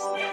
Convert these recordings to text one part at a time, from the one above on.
Yeah.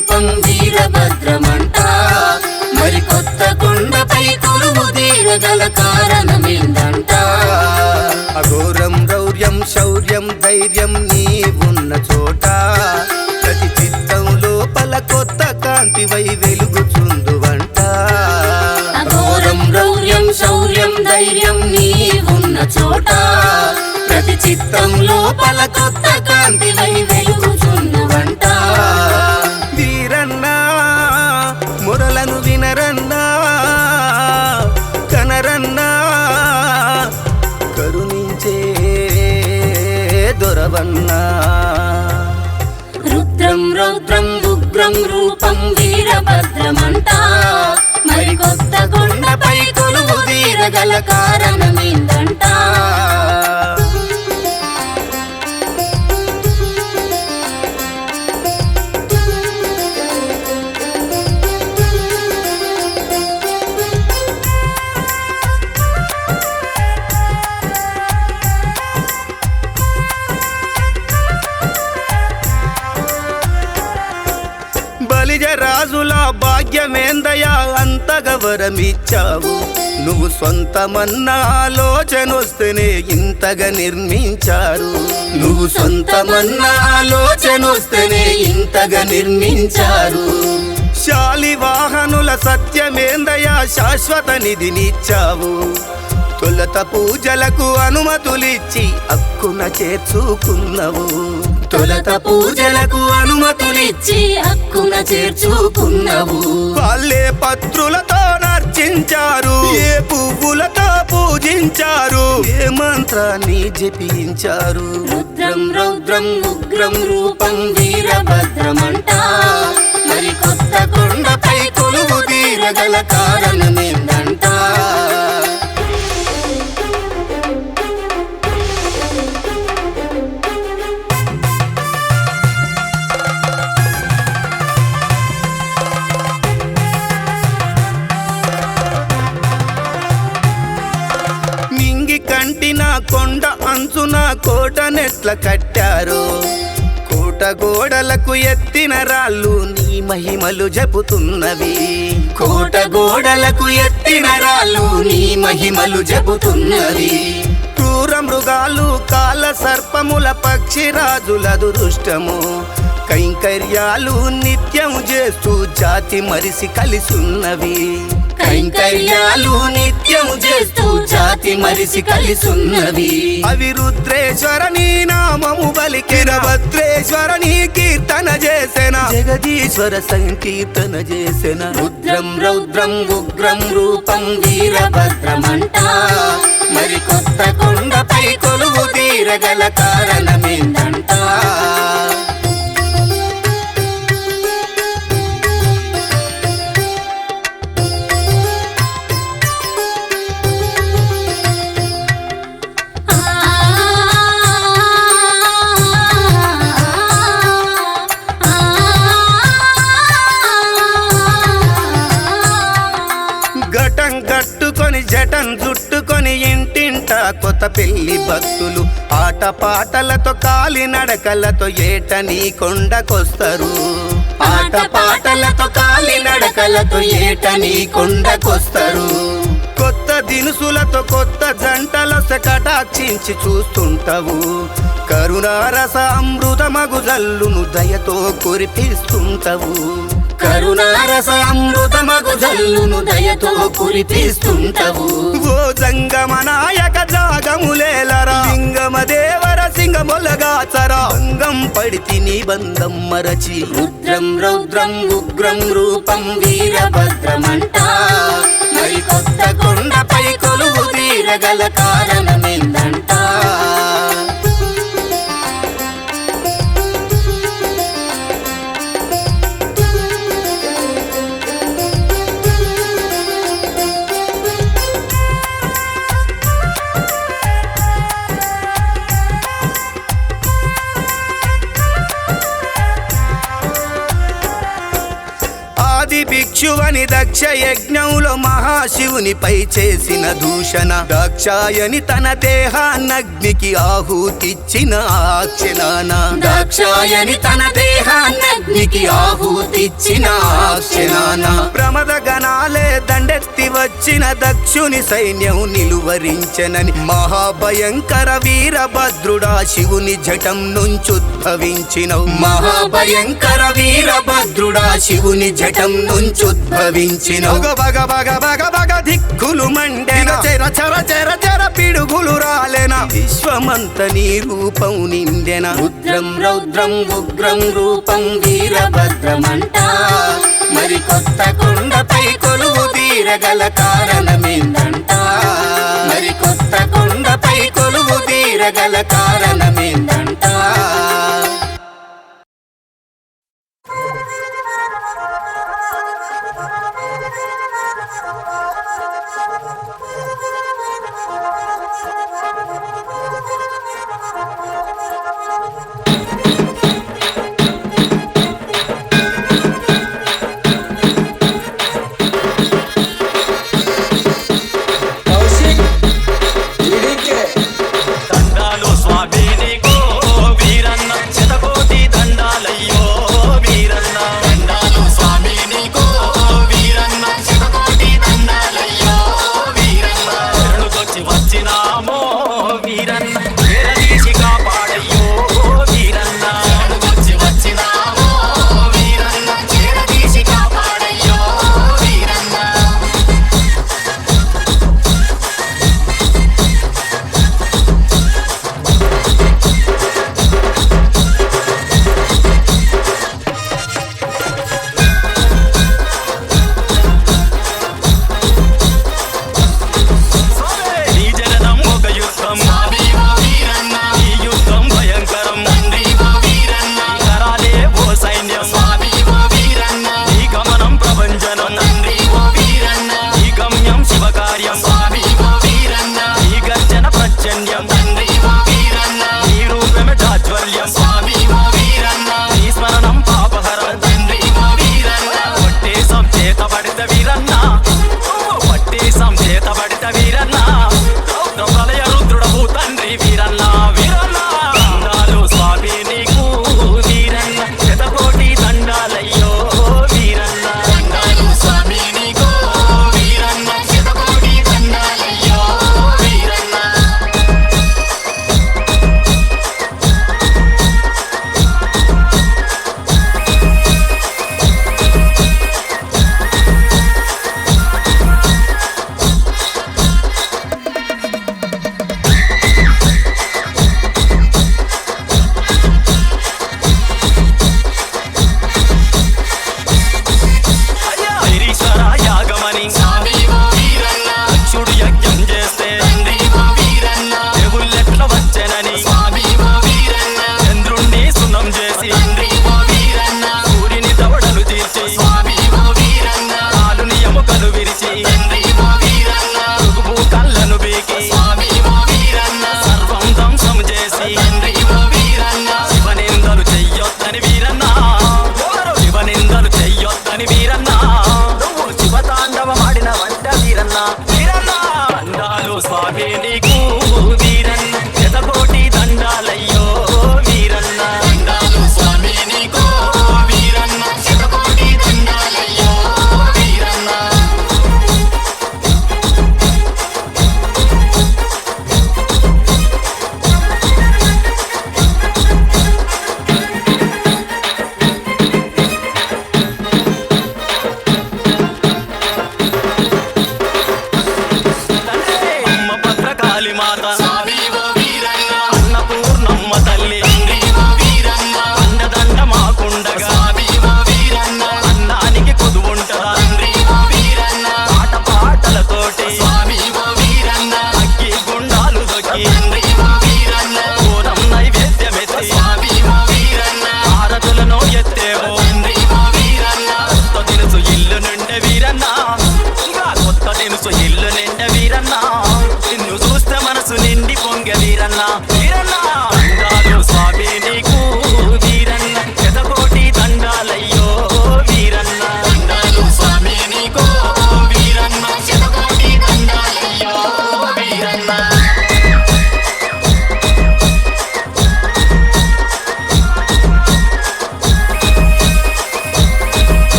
రూపం వీరభద్రమంట మరి కొత్త కొండపై కొలువు తీరగల కారణమేందంట? అఘోరం రౌర్యం శౌర్యం ధైర్యం నీ ఉన్న చోట. ప్రతి చిత్తం లోపల కొత్త కాంతివై వెలుగుచుందువంట. అఘోరం రౌర్యం శౌర్యం ధైర్యం నీ ఉన్న చోట. ప్రతి చిత్తం లోపల కొత్త కాంతివై మురలను వినరన్నా కనరన్నా కరుణించే దొరవన్నా. రుద్రం రౌద్రం ఉగ్రం రూపం వీరభద్రమంట మరి కొత్త కొండపై కొలువు తీరగల కారణమేందంటా వరమిచ్చావు నువ్వు సొంతమన్న ఆలోచనొస్తేనే ఇంతగా నిర్మించారు. నువ్వు సొంతమన్న ఆలోచనొస్తేనే ఇంతగా నిర్మించారు. శాలివాహనుల సత్యమేందయా శాశ్వత నిధినిచ్చావు. తొలత పూజలకు అనుమతులిచ్చి అక్కున చేర్చుకున్నవు. తొలత పూజలకు అనుమతులిచ్చి హక్కున చేర్చుకున్నవు. వాళ్ళే పత్రులతో నర్చించారు ఏ పువ్వులతో పూజించారు ఏ మంత్రాన్ని జపించారు. రుద్రం రౌద్రం ఉగ్రం రూపం వీరభద్రమంట. మరి కొత్త కొండపై కొలువు తీరగల కారణమేందంట కోటనెట్ల కట్టారు. కోట గోడలకు ఎత్తిన రాళ్ళు నీ మహిమలు జపుతున్నవి. కోట గోడలకు ఎత్తిన రాళ్ళు నీ మహిమలు జపుతున్నవి. క్రూర మృగాలు కాల సర్పముల పక్షిరాజుల దురుష్టము కైంకర్యాలు నిత్యం చేస్తూ జాతి మరిసి కలిసున్నవి. కైంకర్యాలు నిత్యం చేస్తూ జాతి మరిసి కలిసున్నవి. అవి రుద్రేశ్వర నీ నామము బలికిన భద్రేశ్వర నీ కీర్తన చేసెన. జగదీశ్వర సంకీర్తన చేసెన. రుద్రం రౌద్రం ఉగ్రం రూపం వీరభద్రమంట. మరి కొత్త కొండపై కొలువు తీరగల కారణమేందంట కొత్త పెళ్ళి భక్తులు ఆట పాటలతో కాలి నడకలతో ఏట నీ కొండకొస్తారు. ఆట పాటలతో కాలి నడకలతో ఏట నీ కొండకొస్తారు. కొత్త దినుసులతో కొత్త జంటలతో కటాక్షించి చూస్తుంటావు. కరుణారస అమృతమగు జల్లును దయతో కురిపిస్తుంటావు. కరుణారస అమృతమగు జల్లును దయతో కురిపిస్తుంటవు. ఓ జంగమ నాయక జాగములేలరా. లింగమ దేవర సింగమొలగాచరా అంగం పడితి నీ బంధం మరచి. రుద్రం రౌద్రం ఉగ్రం రూపం వీరభద్రమంట. మరి కొత్త కొండపై కొలువు తీరగల కారణమేందంట? ఆది భిక్షువని దక్ష యజ్ఞంలో మహాశివునిపై చేసిన దూషణ. దాక్షాయని తన దేహాన్నగ్నికి ఆహూతిచ్చిన ఆక్షణ దాక్షాయని తన దేహాన్నగ్నికి ఆహూతిచ్చిన ఆక్షణ ప్రమద గణాలే దండెత్తి వచ్చిన దక్షుని సైన్యం నిలువరించనని. మహాభయంకర వీరభద్రుడా శివుని జటం నుంచుద్భవించిన మహాభయంకర వీరభద్రుడా శివుని జటం దినం నుంచుద్భవించిన బగ బగ బగ బగ దిక్కులు మండెన. చెర చెర చెర చెర పిడుగులు రాలెన. విశ్వమంత నీ రూపం నిందెన రుద్రం రౌద్రం ఉగ్రం రూపం వీరభద్రమంట. మరి కొత్త కొండపై కొలువు తీరగల కారణమేందంట. మరి కొత్త కొండపై కొలువు తీరగల కారణమేంద